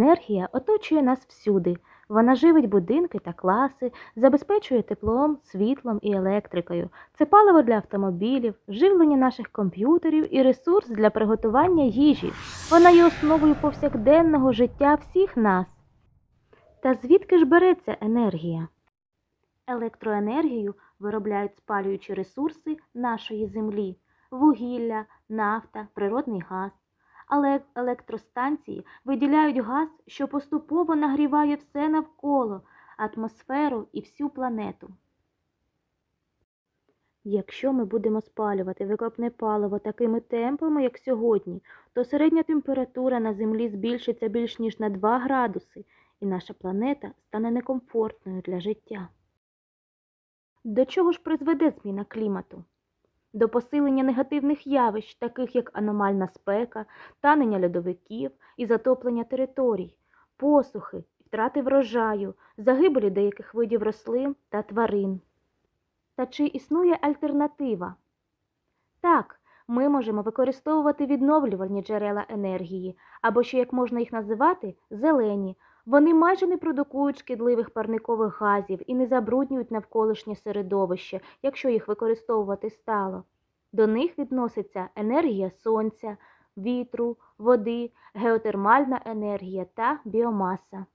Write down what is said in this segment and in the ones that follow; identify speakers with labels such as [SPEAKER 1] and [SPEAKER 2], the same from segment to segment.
[SPEAKER 1] Енергія оточує нас всюди. Вона живить будинки та класи, забезпечує теплом, світлом і електрикою. Це паливо для автомобілів, живлення наших комп'ютерів і ресурс для приготування їжі. Вона є основою повсякденного життя всіх нас. Та звідки ж береться енергія? Електроенергію виробляють спалюючі ресурси нашої землі вугілля, нафта, природний газ. Але електростанції виділяють газ, що поступово нагріває все навколо, атмосферу і всю планету. Якщо ми будемо спалювати викопне паливо такими темпами, як сьогодні, то середня температура на Землі збільшиться більш ніж на 2 градуси, і наша планета стане некомфортною для життя. До чого ж призведе зміна клімату? До посилення негативних явищ, таких як аномальна спека, танення льодовиків і затоплення територій, посухи, втрати врожаю, загибелі деяких видів рослин та тварин. Та чи існує альтернатива? Так, ми можемо використовувати відновлювальні джерела енергії, або ще як можна їх називати, зелені. Вони майже не продукують шкідливих парникових газів і не забруднюють навколишнє середовище, якщо їх використовувати стало. До них відноситься енергія сонця, вітру, води, геотермальна енергія та біомаса.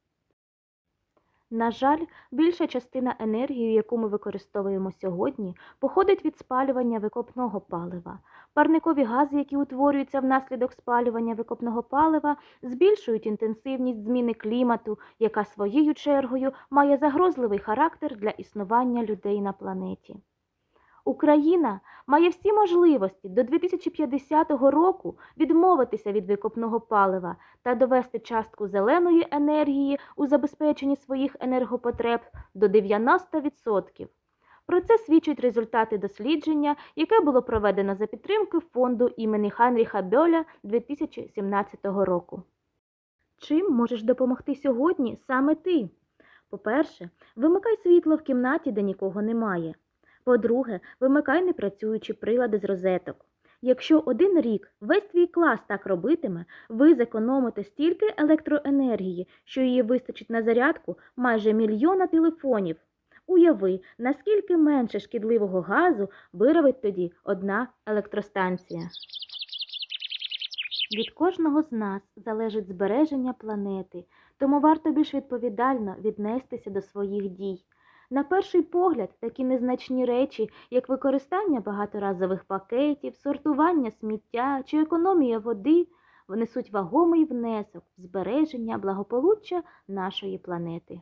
[SPEAKER 1] На жаль, більша частина енергії, яку ми використовуємо сьогодні, походить від спалювання викопного палива. Парникові гази, які утворюються внаслідок спалювання викопного палива, збільшують інтенсивність зміни клімату, яка своєю чергою має загрозливий характер для існування людей на планеті. Україна має всі можливості до 2050 року відмовитися від викопного палива та довести частку зеленої енергії у забезпеченні своїх енергопотреб до 90%. Про це свідчать результати дослідження, яке було проведено за підтримки фонду імені Ханріха Бьоля 2017 року. Чим можеш допомогти сьогодні саме ти? По-перше, вимикай світло в кімнаті, де нікого немає. По-друге, вимикай непрацюючі прилади з розеток. Якщо один рік весь твій клас так робитиме, ви зекономите стільки електроенергії, що її вистачить на зарядку майже мільйона телефонів. Уяви, наскільки менше шкідливого газу виробить тоді одна електростанція. Від кожного з нас залежить збереження планети, тому варто більш відповідально віднестися до своїх дій. На перший погляд, такі незначні речі, як використання багаторазових пакетів, сортування сміття чи економія води, внесуть вагомий внесок в збереження благополуччя нашої планети.